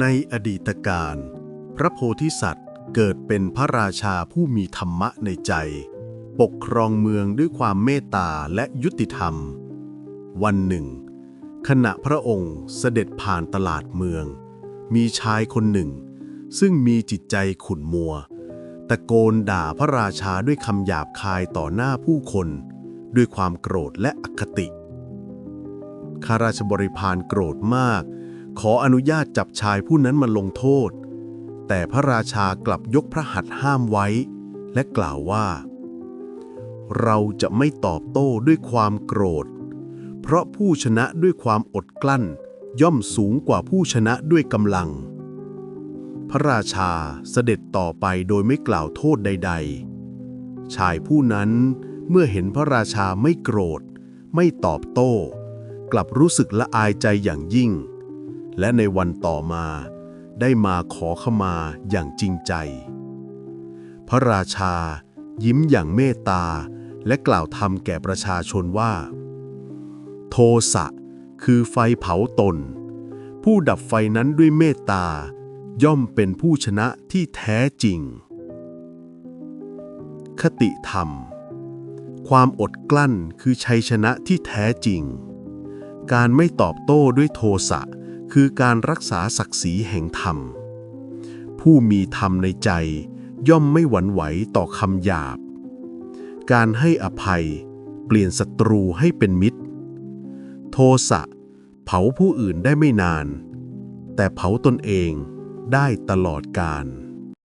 ในอดีตการ พระโพธิสัตว์เกิดเป็นพระราชาผู้มีธรรมะในใจ ปกครองเมืองด้วยความเมตตาและยุติธรรม วันหนึ่ง ขณะพระองค์เสด็จผ่านตลาดเมือง มีชายคนหนึ่ง ซึ่งมีจิตใจขุ่นมัว ตะโกนด่าพระราชาด้วยคำหยาบคายต่อหน้าผู้คน ด้วยความโกรธและอคติข้าราชบริพารโกรธมาก ขออนุญาตจับชายผู้นั้นมาลงโทษ แต่พระราชากลับยกพระหัตถ์ห้ามไว้ และกล่าวว่า เราจะไม่ตอบโต้ด้วยความโกรธ เพราะผู้ชนะด้วยความอดกลั้นย่อมสูงกว่าผู้ชนะด้วยกำลัง พระราชาเสด็จต่อไปโดยไม่กล่าวโทษใด ๆ ชายผู้นั้นเมื่อเห็นพระราชาไม่โกรธ ไม่ตอบโต้ กลับรู้สึกละอายใจอย่างยิ่ง และในวันต่อมา ได้มาขอขมาอย่างจริงใจ พระราชา ยิ้มอย่างเมตตา และกล่าวธรรมแก่ประชาชนว่า โทสะคือไฟเผาตน ผู้ดับไฟนั้นด้วยเมตตา ย่อมเป็นผู้ชนะที่แท้จริง คติธรรม ความอดกลั้นคือชัยชนะที่แท้จริง การไม่ตอบโต้ด้วยโทสะ คือการรักษาศักดิ์ศรีแห่งธรรม ผู้มีธรรมในใจย่อมไม่หวั่นไหวต่อคำหยาบ การให้อภัย เปลี่ยนศัตรูให้เป็นมิตร โทสะเผาผู้อื่นได้ไม่นาน แต่เผาตนเองได้ตลอดกาล